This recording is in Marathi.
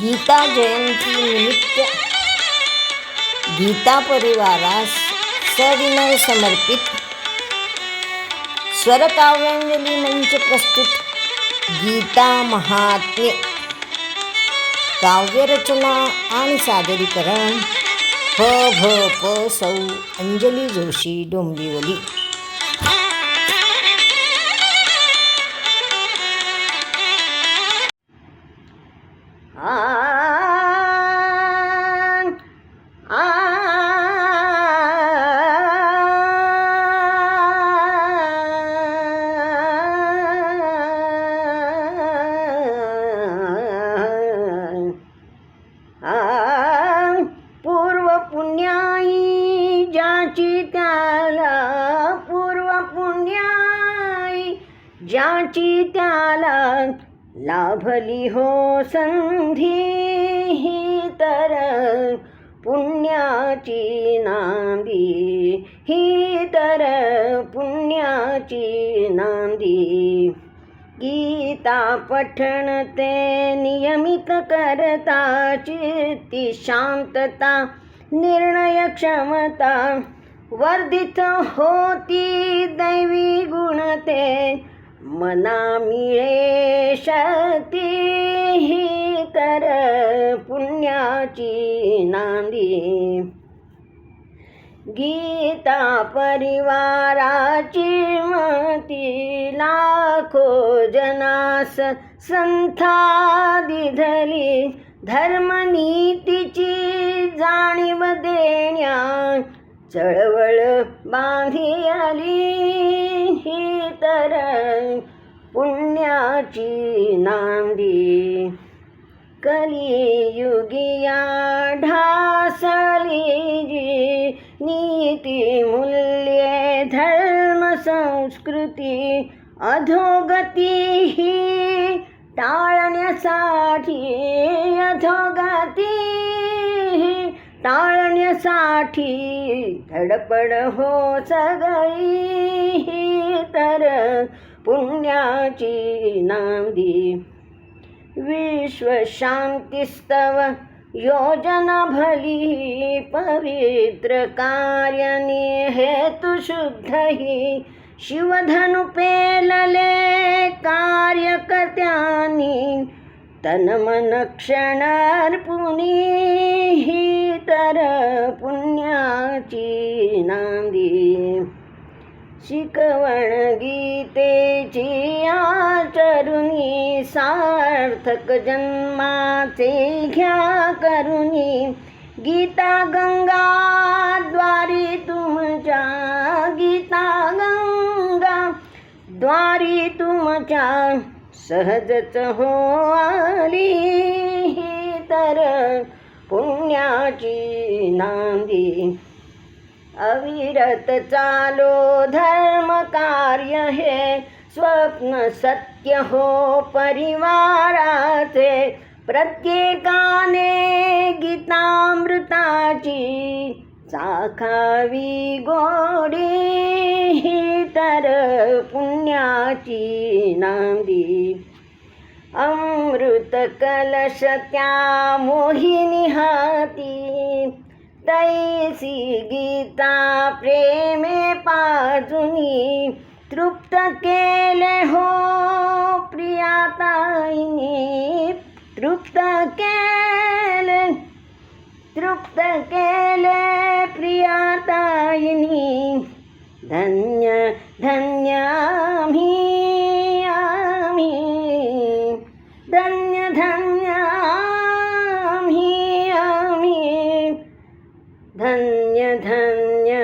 गीता जयंती निमित्त गीता परिवारास सविनय समर्पित. स्वरकाव्यांजली मंच प्रस्तुत गीता महात्म्य काव्यरचना आणि सादरीकरण फ भ प सौ अंजली जोशी डोंबिवली. ज्याची त्याला लाभली हो संधी ही तर पुण्याची नांदी. ही तर पुण्याची नांदी. गीता पठण ते नियमित करता चित्ती शांतता निर्णय क्षमता वर्धित होती दैवी मना मिळे शक्ती ही कर पुण्याची नांदी. गीता परिवाराची मती लाखो जनास संथा दिधली धर्मनीतीची जाणीव देण्या चळवळ बांधी आली पुण्याची नांदी कलियुगिया ढासली जी नीती मूल्ये धर्म संस्कृती अधोगती ही टाळण्यासाठी अधोगती ही टाळण्यासाठी धडपड हो सगळी. पुण्याची नांदी. विश्वशान्तिस्तव योजना भली पवित्र कार्यनी हेतु शुद्ध ही. शिवधनु पेलले कार्यकर्त्यांनी तनमन क्षणार्पुनी ही तर पुण्याची नांदी. शिकवण गीतेची आचरुनी सार्थक जन्माचे घ्या करुनी. गीता गंगा द्वारी तुमच्या गीता गंगा द्वारी तुमच्या सहजच हो आली ही तर पुण्याची नांदी अविरत चालो धर्म कार्य हे स्वप्न सत्य हो परिवाराचे प्रत्येकाने गीतामृताची चाखावी गोडी ही तर पुण्याची नांदी. अमृत कलश त्या मोहिनी हाती तैसी गीता प्रेमे पाजुनी तृप्त केले हो प्रियाताईने तृप्त केले तृप्त केले प्रियाताईनी धन्य धन्य आम्ही आम्ही। धन्य धन्य धन्य धन्य